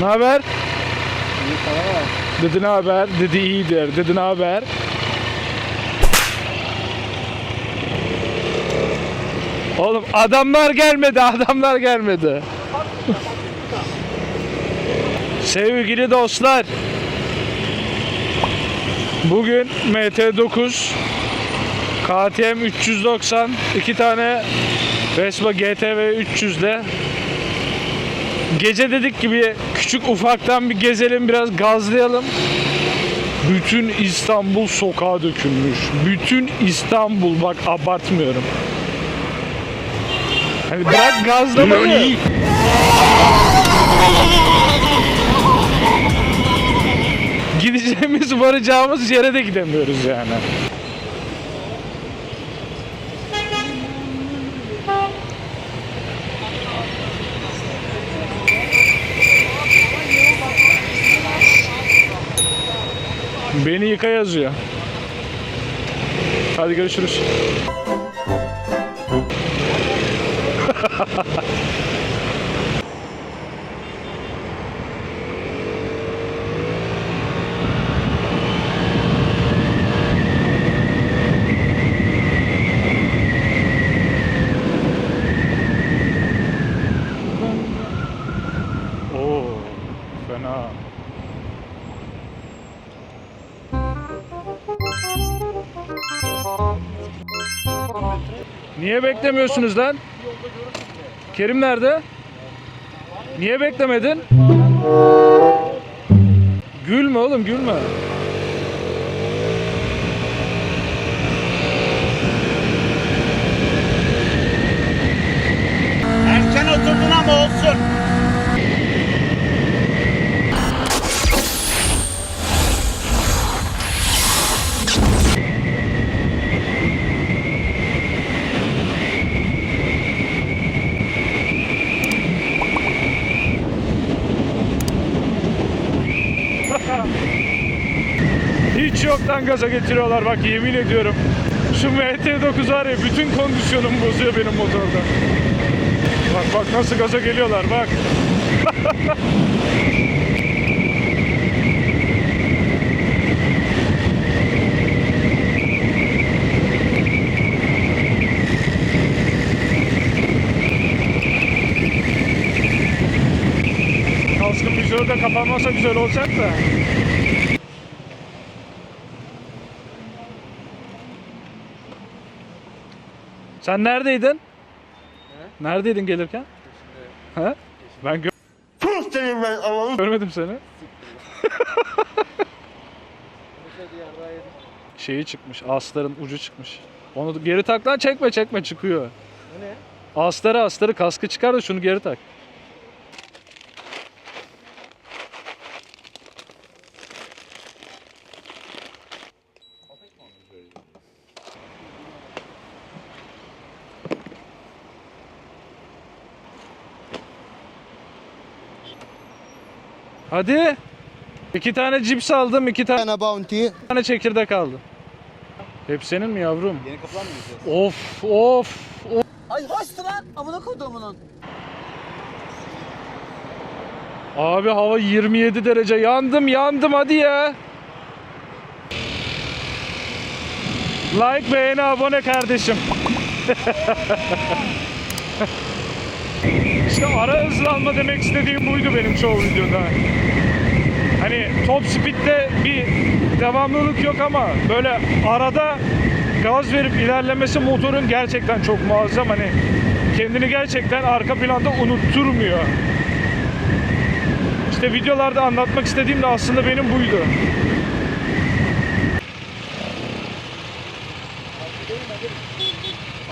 Ne haber? İyi sana. Dedi ne haber? Dedi iyidir. Dedi ne haber? Oğlum adamlar gelmedi, adamlar gelmedi. Sevgili dostlar. Bugün MT9 KTM 390 iki tane Vespa GTV 300 ile Gece dedik gibi küçük ufaktan bir gezelim biraz gazlayalım. Bütün İstanbul sokağa dökülmüş. Bütün İstanbul bak abartmıyorum. Hani bırak gazlamayı. Gideceğimiz varacağımız yere de gidemiyoruz yani. Beni yıka yazıyor. Hadi görüşürüz. Niye beklemiyorsunuz lan? Kerim nerede? Niye beklemedin? Gülme oğlum gülme. Gaza getiriyorlar bak yemin ediyorum. Şu MT9 var ya bütün kondisyonumu bozuyor benim motorda. Bak bak nasıl gaza geliyorlar bak. Kaskın vizörü de kapanmasa güzel olacak da. Sen neredeydin? Neredeydin gelirken? He? Ben gö- Senin ben Allah'ım. görmedim seni. Şeyi çıkmış, astarın ucu çıkmış. Onu geri tak lan çekme çekme çıkıyor. ne? Astarı astarı kaskı çıkar da şunu geri tak. Hadi. İki tane cips aldım, iki tane Ana bounty. tane çekirdek aldım. Hep senin mi yavrum? Yeni kapılar mı geçiyorsun? Of of of. Ay hoştu lan. Amına koyduğumunun. Abi hava 27 derece. Yandım yandım hadi ya. Like beğeni abone kardeşim. işte ara hızlanma demek istediğim buydu benim çoğu videoda. Hani top speed'de bir devamlılık yok ama böyle arada gaz verip ilerlemesi motorun gerçekten çok muazzam. Hani kendini gerçekten arka planda unutturmuyor. İşte videolarda anlatmak istediğim de aslında benim buydu.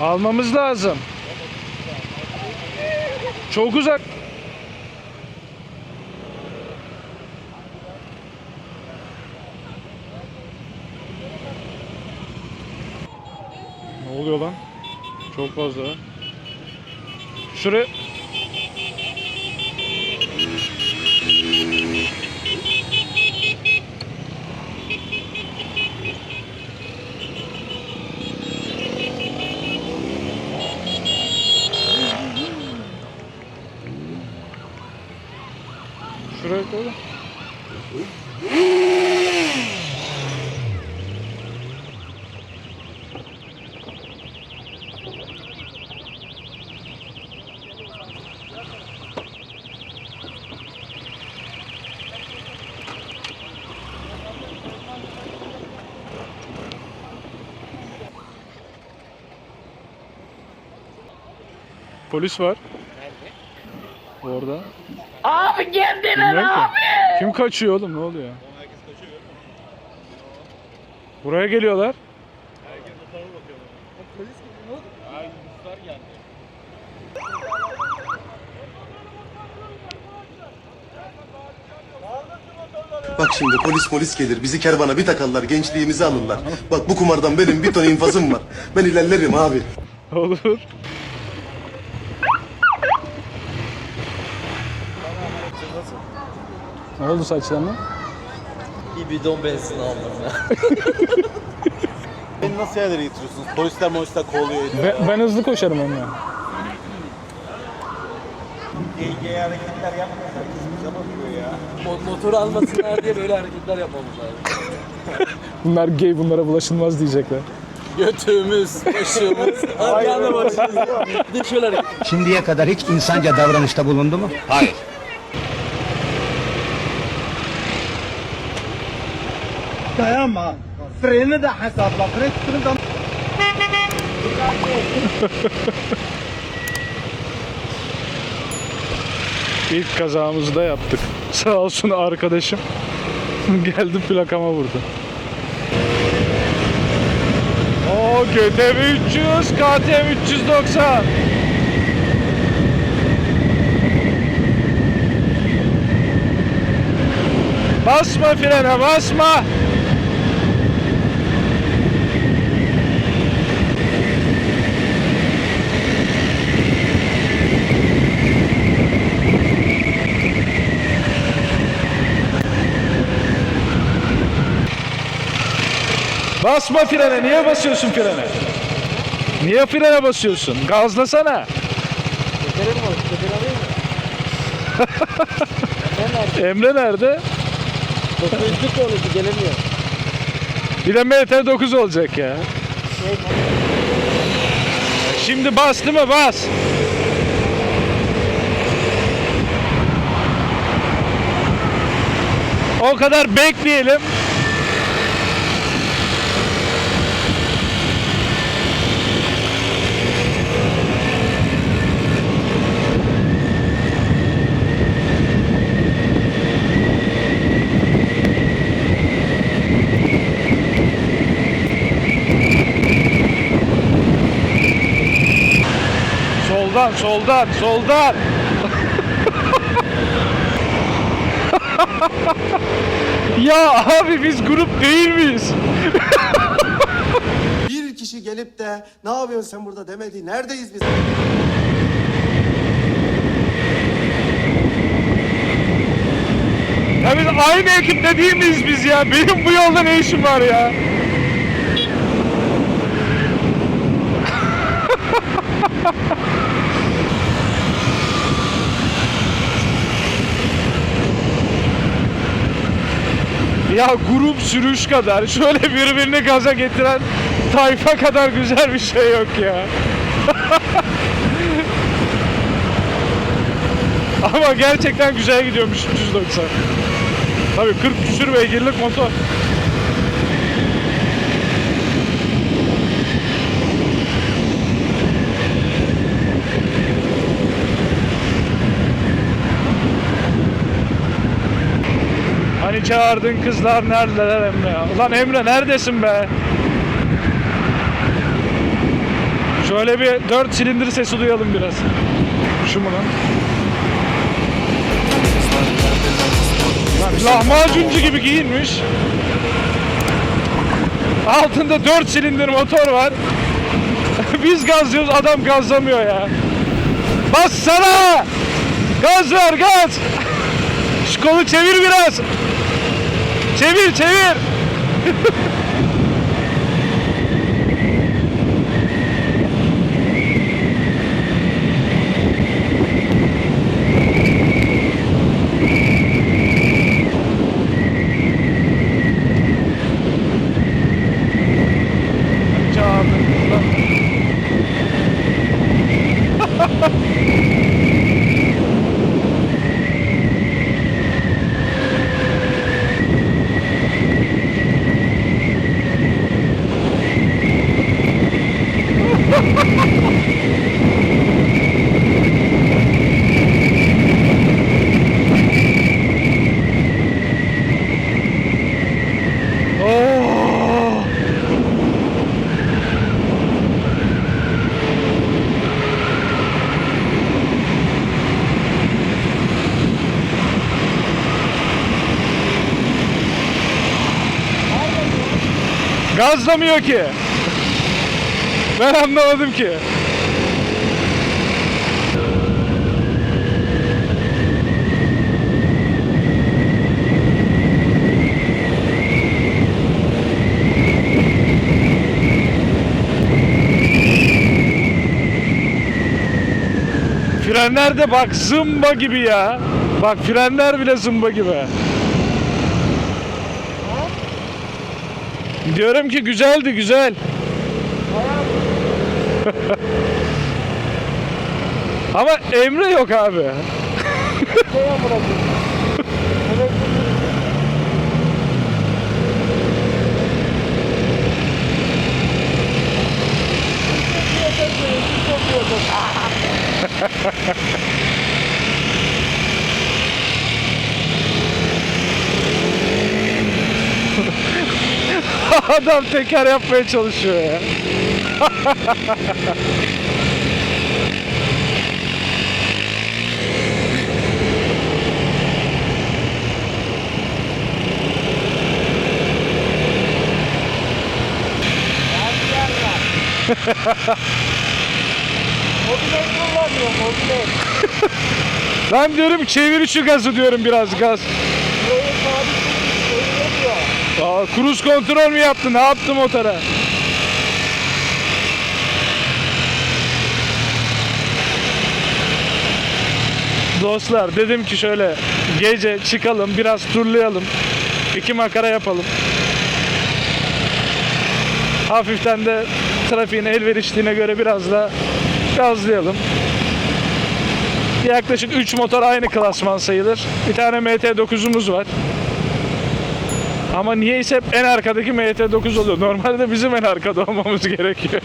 Almamız lazım. Çok uzak. Ne oluyor lan? Çok fazla. Şuraya Şuraya koy. Polis var. Orada. Abi geldiler Bilmiyorum ki. abi. Kim kaçıyor oğlum ne oluyor? Buraya geliyorlar. Bak şimdi polis polis gelir bizi kervana bir takarlar gençliğimizi alırlar. Bak bu kumardan benim bir ton infazım var. Ben ilerlerim abi. Olur. Ne oldu saçlarına? Bir bidon benzin aldım ya. Beni nasıl yerlere getiriyorsunuz? Polisler molisler kovalıyor ediyor. Ben, ben hızlı koşarım. Gay gay hareketler yapmayın. Herkes bize bakıyor ya. Mo- motoru almasınlar diye böyle hareketler yapmamız lazım. Bunlar gay bunlara bulaşılmaz diyecekler. Götümüz, başımız, yanı başımız. Bir de şöyle hareket. Şimdiye kadar hiç insanca davranışta bulundu mu? Hayır. Dayanma. Freni de hesapla. Fren de İlk kazamızı da yaptık. Sağ olsun arkadaşım. Geldi plakama vurdu. O GTV 300, KTM 390. Basma frene basma. Basma frene. Niye basıyorsun frene? Niye frene basıyorsun? Gazlasana. Emre nerede? Dokuzluk oldu gelemiyor. Bir de MT 9 olacak ya. Şimdi bas değil mi? Bas. O kadar bekleyelim. Soldan, soldan, soldan. ya abi biz grup değil miyiz? Bir kişi gelip de ne yapıyorsun sen burada demedi. Neredeyiz biz? Ya biz aynı ekipte değil miyiz biz ya? Benim bu yolda ne işim var ya? Ya grup sürüş kadar şöyle birbirini gaza getiren tayfa kadar güzel bir şey yok ya. Ama gerçekten güzel gidiyormuş 390. Tabii 40 küsür beygirlik motor. Çağırdın kızlar neredeler Emre? Ulan Emre neredesin be? Şöyle bir 4 silindir sesi duyalım biraz. Şu mu lan? Lan lahmacuncu gibi giyinmiş. Altında 4 silindir motor var. Biz gazlıyoruz adam gazlamıyor ya. Bassana! Gaz ver gaz! Şu kolu çevir biraz. Çevir çevir. Gazlamıyor ki. Ben anlamadım ki. Frenler de bak zımba gibi ya. Bak frenler bile zımba gibi. Diyorum ki güzeldi güzel. Ama Emre yok abi. Adam teker yapmaya çalışıyor ya. Ben diyorum çevir şu gazı diyorum biraz gaz. Aa, kruz kontrol mü yaptın? Ne yaptı motora? Dostlar dedim ki şöyle gece çıkalım biraz turlayalım. iki makara yapalım. Hafiften de trafiğin elverişliğine göre biraz da gazlayalım. Yaklaşık 3 motor aynı klasman sayılır. Bir tane MT9'umuz var. Ama niyeyse hep en arkadaki MT9 oluyor. Normalde bizim en arkada olmamız gerekiyor.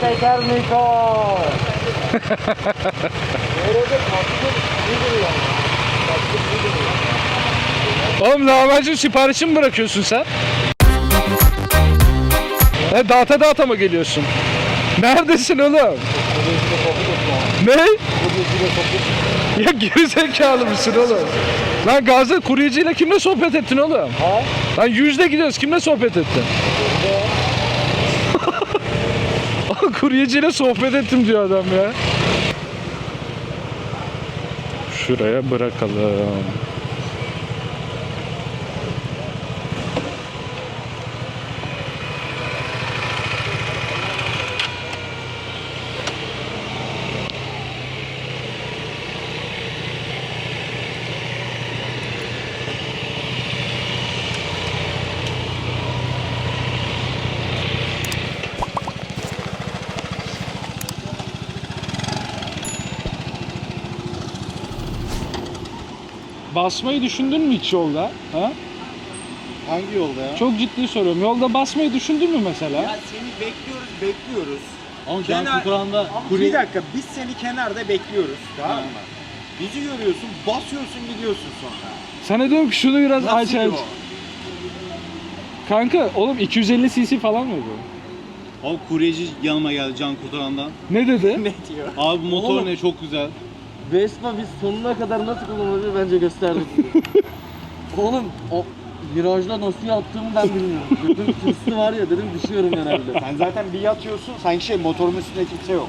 Teker Niko. Oğlum lahmacun siparişi mi bırakıyorsun sen? E dağıta dağıta mı geliyorsun? Neredesin oğlum? Ne? Ya geri zekalı mısın oğlum? Lan Gazi kuryeciyle kimle sohbet ettin oğlum? Ha? Lan yüzde gidiyoruz kimle sohbet ettin? kuryeciyle sohbet ettim diyor adam ya. Şuraya bırakalım. Basmayı düşündün mü hiç yolda? Ha? Hangi yolda ya? Çok ciddi soruyorum. Yolda basmayı düşündün mü mesela? Ya seni bekliyoruz, bekliyoruz. Ama can Kenar- kurtaranda Ama kurye... bir dakika biz seni kenarda bekliyoruz tamam mı? Bizi görüyorsun, basıyorsun gidiyorsun sonra. Sana diyorum ki şunu biraz aç Nasıl aç. o? Kanka oğlum 250 cc falan mı bu? Abi kuryeci yanıma geldi can kurtarandan. Ne dedi? Ne diyor? Abi motor Oğlum. ne çok güzel. Vespa biz sonuna kadar nasıl kullanılır bence gösterdik. Oğlum o virajda nasıl yaptığımı ben bilmiyorum. Götüm tırstı var ya dedim düşüyorum herhalde. Sen zaten bir yatıyorsun, sanki şey motorun üstünde kimse yok.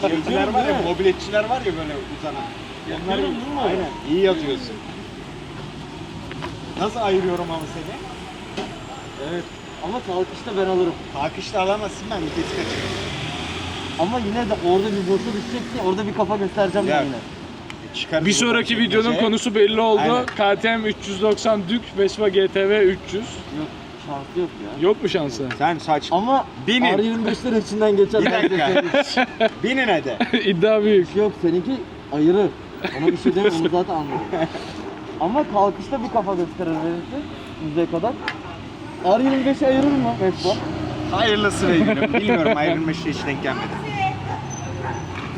Şeyciler var ya, mobiletçiler var ya böyle uzanan. Onlar Yatıyorum değil mi? Aynen, iyi yatıyorsun. Nasıl ayırıyorum ama seni? Evet. Ama kalkışta ben alırım. Kalkışta alamazsın ben vites kaçırırım. Ama yine de orada bir boşa düşecekse orada bir kafa göstereceğim Ya. ben yine. Çıkarız Bir sonraki buradan videonun çekmece. konusu belli oldu. Aynen. KTM 390 Dük Vespa GTV 300. Yok şansı yok ya. Yok mu şansı? Sen saç. Ama Binin. R25'ler içinden geçer. Bir dakika. Binin hadi. İddia büyük. Yok seninki ayırır. Ona bir şey demiyorum onu zaten anladım. Ama kalkışta bir kafa gösterir verirse yüzeye kadar. R25'i ayırır mı Vespa? Hayırlısı be gülüm. Bilmiyorum ayrılmış hiç denk gelmedi.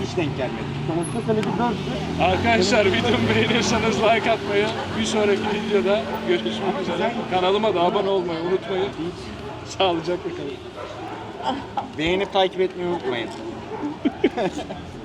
Hiç denk gelmedi. Sonuçta seninki 400. Arkadaşlar videomu beğeniyorsanız like atmayı, bir sonraki videoda görüşmek üzere. Kanalıma da abone olmayı unutmayın. Sağlıcakla kalın. Beğenip takip etmeyi unutmayın.